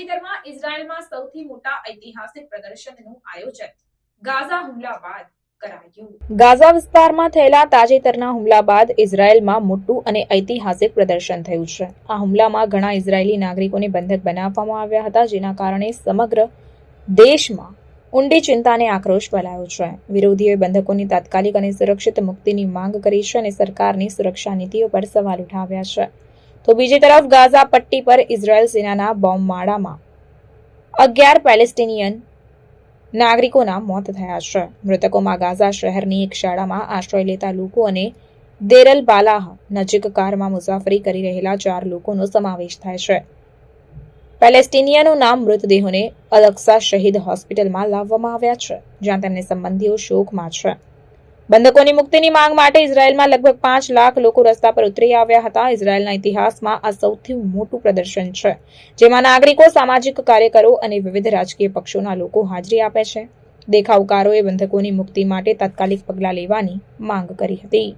તાજેતરમાં ઇઝરાયલમાં સૌથી મોટા ઐતિહાસિક પ્રદર્શનનું આયોજન ગાઝા હુમલા બાદ ગાઝા વિસ્તારમાં થયેલા તાજેતરના હુમલા બાદ ઇઝરાયલમાં મોટું અને ઐતિહાસિક પ્રદર્શન થયું છે. આ હુમલામાં ઘણા ઇઝરાયેલી નાગરિકોને બંધક બનાવવામાં આવ્યા હતા, જેના કારણે સમગ્ર દેશમાં ઊંડી ચિંતાને આક્રોશ ફેલાયો છે. વિરોધીઓએ બંધકોની તાત્કાલિક અને સુરક્ષિત મુક્તિની માંગ કરી છે અને સરકારની સુરક્ષા નીતિઓ પર સવાલ ઉઠાવ્યા છે. તો બીજી તરફ ગાઝા પટ્ટી પર ઇઝરાયલ સેનાના બોમ્બમાળામાં અગિયાર પેલેસ્ટિનિયન નાગરિકોના મોત થયા છે. મૃતકોમાં ગાઝા શહેરની એક શાળામાં આશ્રય લેતા લોકો અને દેરલ બાલાહ નજીક કારમાં મુસાફરી કરી રહેલા ચાર લોકોનો સમાવેશ થાય છે. પેલેસ્ટિનિયનોના મૃતદેહોને અલક્સા શહીદ હોસ્પિટલમાં લાવવામાં આવ્યા છે, જ્યાં તેમને સંબંધીઓ શોકમાં છે. બંધકોની મુક્તિની માંગ માટે ઇઝરાયલમાં લગભગ પાંચ લાખ લોકો રસ્તા પર ઉતરી આવ્યા હતા. ઇઝરાયલના ઇતિહાસમાં આ સૌથી મોટું પ્રદર્શન છે, જેમાં નાગરિકો, સામાજિક કાર્યકરો અને વિવિધ રાજકીય પક્ષોના લોકો હાજરી આપે છે. દેખાવકારોએ બંધકોની મુક્તિ માટે તાત્કાલિક પગલાં લેવાની માંગ કરી હતી.